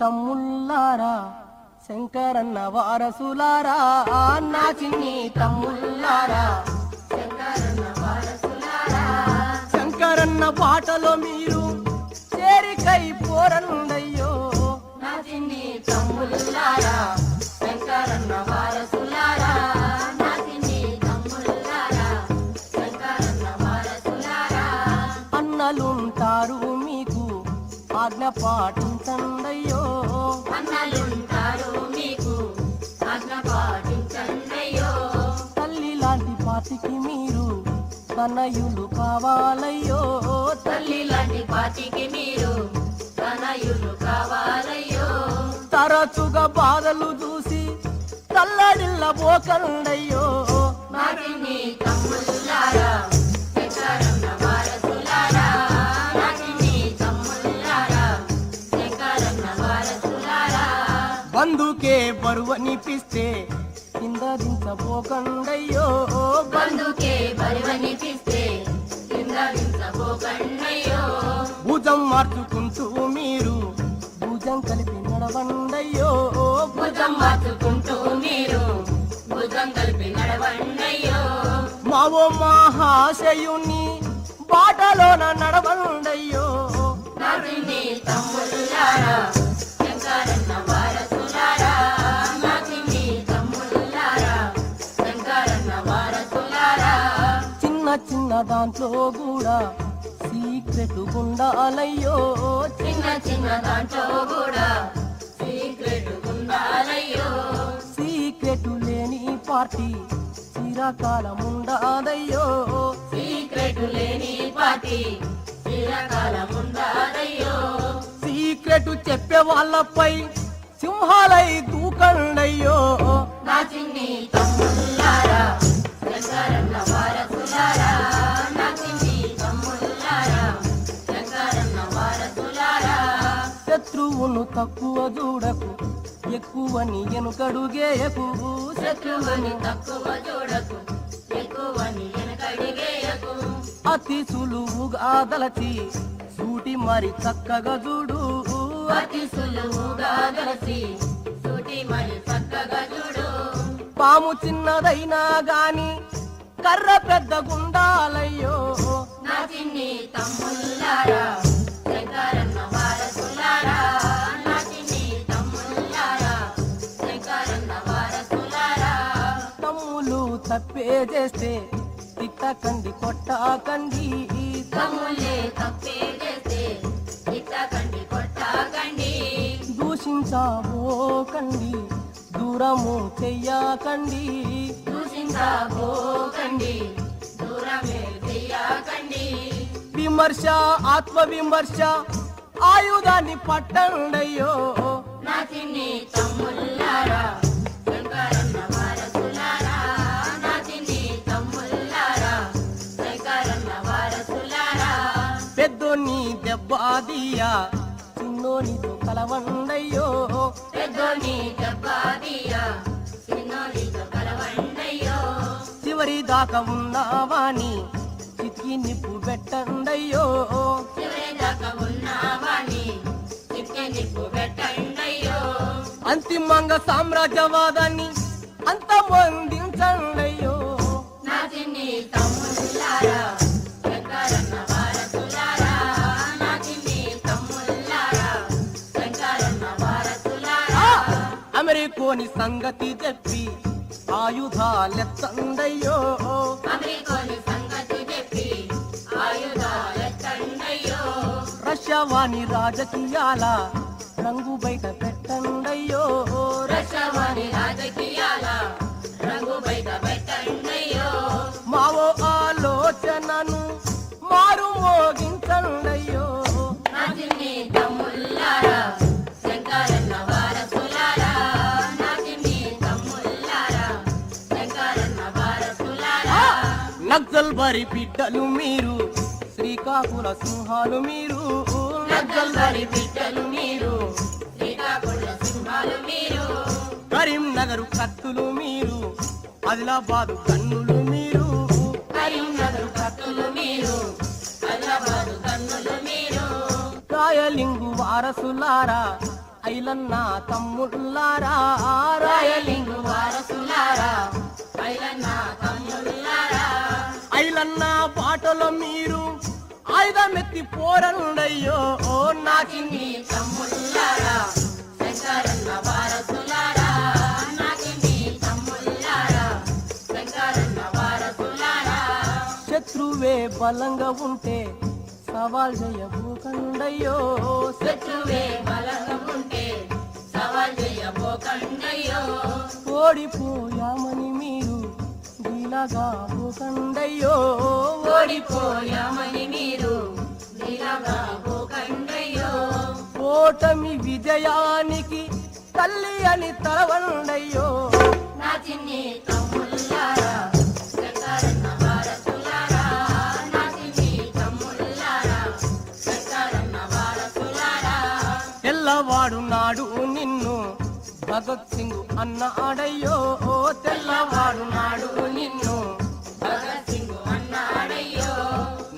తమ్ముళ్ళారా? శంకరన్న వారసులారా? నా చిన్ని తమ్ముళ్ళారా? శంకరన్న బాటలో మీరు చేరికై వారసులారా? నా చిన్ని తమ్ముళ్ళారా? శంకరన్న వారసులారా? అన్నలుంటారు మీకు ఆజ్ఞ పాటించండయ్యో. అన్నలుంటారు మీకు? ఆజ్ఞ పాటించండయ్యో. తల్లి లాంటి పాతికి మీరు తనయులు కావాలయ్యో. తల్లి లాంటి పాటికి మీరు తనయులు కావాలయ్యో. తరచుగా బాధలు చూసి తల్లడిల్ల పోకండయ్యో నాటిని తమ్ముళ్ళారా బంధుకే బరువనిపిస్తే కింద దించబోకండయ్యో బంధుకే బరువనిపిస్తే కింద దించబోకండయ్యో భుజం మార్చుకుంటూ మీరు భుజం కలిపి నడవండయ్యో. భుజం మార్చుకుంటూ మీరు భుజం కలిపి నడవండయ్యో. మావో మహాశయుని బాటలోన నడవండయ్యో. నాటిని తమ్ముళ్ళారా చిన్న దాంట్లో కూడా సీక్రెట్ ఉండాలయ్యో చిన్న చిన్న దాంట్లో కూడా సీక్రెట్ ఉండాలయ్యో సీక్రెట్ లేని పార్టీ చిరకాలం ఉండదయ్యో. సీక్రెట్ లేని పాటి చిరకాలం ఉండాలయ్యో సీక్రెట్ చెప్పే వాళ్ళపై సింహాలై దూకండయ్యో. నా చిన్ని తక్కువ చూడకు ఎక్కువని ఎనుకడుగేయకు శత్రువుని తక్కువ చూడకు ఎక్కువని వెనకడిగేయకు అతి సులువుగా దలచి సూటి మరి చక్కగా చూడు. అతి సులువుగా గలసి సూటి మరి చక్కగా చూడు. పాము చిన్నదైనా గాని కర్ర పెద్దగుండాలయ్యో నా చిన్ని తమ్ముళ్ళారా? తప్పే చేస్తే తిట్టకండి కొట్టకండి తమ్ముళ్ళే తప్పే చేస్తే ఇట్టకండి కొట్టకండి దూషించబోకండి దూరము చెయ్యకండి. దూషించబోకండి దూరమే చెయ్యకండి. విమర్శ ఆత్మ విమర్శ ఆయుధాన్ని పట్టండయ్యో. దెబ్బదియా చిన్నోనితో కలవండయ్యో. పెద్దోని దెబ్బతీయ చిన్నోనితో కలవండయ్యో. చివరి దాకా ఉన్నావాని చితికి నిప్పు పెట్టండయ్యో. చివరి దాకా ఉన్నావాణి చిట్టి నిప్పు పెట్టండయ్యో. అంతిమంగా సామ్రాజ్యవాదాన్ని అంతమొందించండయ్యో. అమెరికోని సంగతి చెప్పి ఆయుధాలెత్తండయ్యో అమెరికోని సంగతి చెప్పి ఆయుధాలెత్తండయ్యో రష్యా వాణి రాజకీయాల రంగు బయట పెట్టండయ్యో. రక్షవాణి రాజకీయాల రంగు బయట పెట్టండయ్యో. మావో ఆలోచనను మారు మోగించండయ్యో. బరి బిడ్డలు మీరు. శ్రీకాకుళ సింహాలు మీరు. నగ్గల్ వరి బిడ్డలు మీరు. శ్రీకాకుళ సింహాలు మీరు. కరీంనగర్ కత్తులు మీరు. ఆదిలాబాదు కన్నులు మీరు. కరీంనగర్ కత్తులు మీరు. హైదరాబాదు కన్నులు మీరు. కాయలింగు వారసులారా ఐలన్న తమ్ముళ్ళారా రాయలింగు ఆయుధమెత్తి పోరండయ్యో ఓ నా చిన్ని నాకిన్ని తమ్ముళ్ళారా? శంకరన్న వారసులారా? తమ్ముళ్ళారా? శంకరన్న వారసులారా? శత్రువే బలంగా ఉంటే సవాల్ చేయబోకండయ్యో శత్రువే బలంగా ఉంటే సవాల్ చేయబోకండయ్యో. ఓడిపోయామని మీరు దీనగా పోకండయ్యో ఓడిపోయామని విజయానికి తల్లి అని తలవండయ్యో. నా చిన్ని తమ్ముళ్ళారా? తెల్లవాడు నాడు నిన్ను భగత్ సింగ్ అన్న ఆడయ్యో. ఓ తెల్లవాడు నాడు నిన్ను భగత్ సింగ్ అన్నాడయ్యో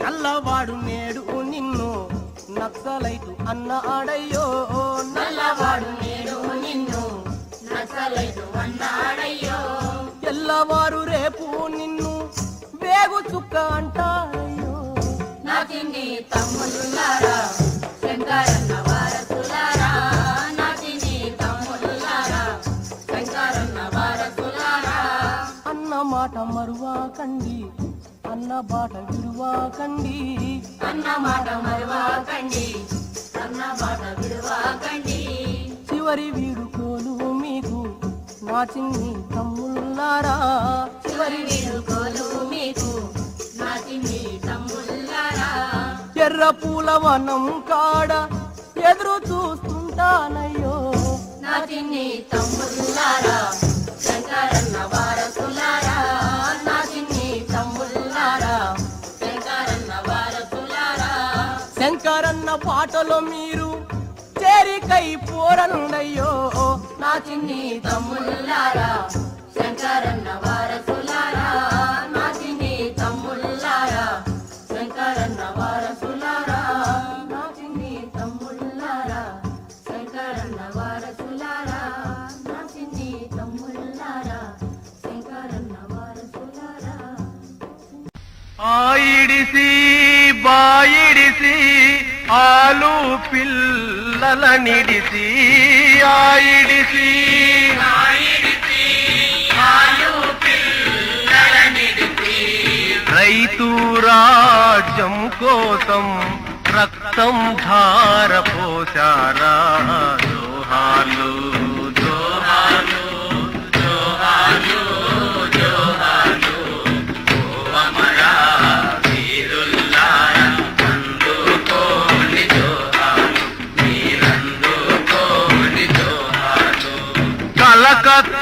నల్లవాడు నేడు నిన్ను నక్సలైటు అన్న ఆడయ్యో. శంకరన్న వారసులారా శంకరన్న వారసులారా. అన్న మాట మరువాకండి అన్న బాట విడువాకండి అన్న మాట మరవాకండి అన్న విడవాకండి చివరి వీడుకోలు మీకు నా చిన్ని తమ్ముళ్ళారా చివరి వీడుకోలు ఎర్ర పూల వనం కాడ ఎదురు చూస్తుంటానయ్యో. నా చిన్ని తమ్ముళ్ళారా శంకరన్న వారసులారా నా చిన్ని తమ్ముళ్ళారా శంకరన్న వారసులారా. శంకరన్న పాటలో మీరు చేరికై పోరనుండయ్యో. నా చిన్ని తమ్ముళ్ళారా శంకరన్న వారసులారా. ఆయిడిసి బాయిడిసి ఆలు పిల్లల నిడిసి ఆయిడిసి. రైతు రాజ్యం కోసం రక్తం ధార పోసారా జోహాలు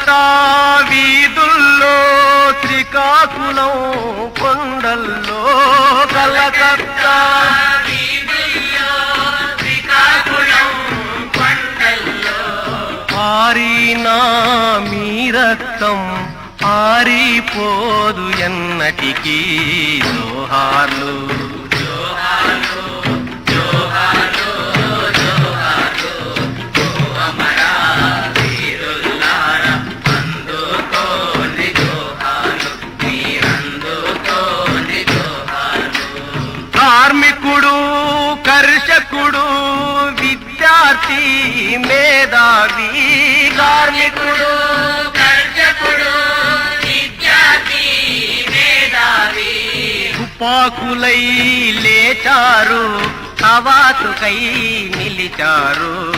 కలకత్తా వీధుల్లో శ్రీకాకుళం కొండల్లో కలకత్తా. వీధుల్లో మీ రక్తం ఆరిపోదు ఎన్నటికీ జోహార్లు. కార్మికుడు కర్షకుడు విద్యార్థి మేధావి. కార్మికుడు కర్షకుడు విద్యార్థి మేధావి. తుపాకులై లేచారు కవాతుకై నిలిచారు.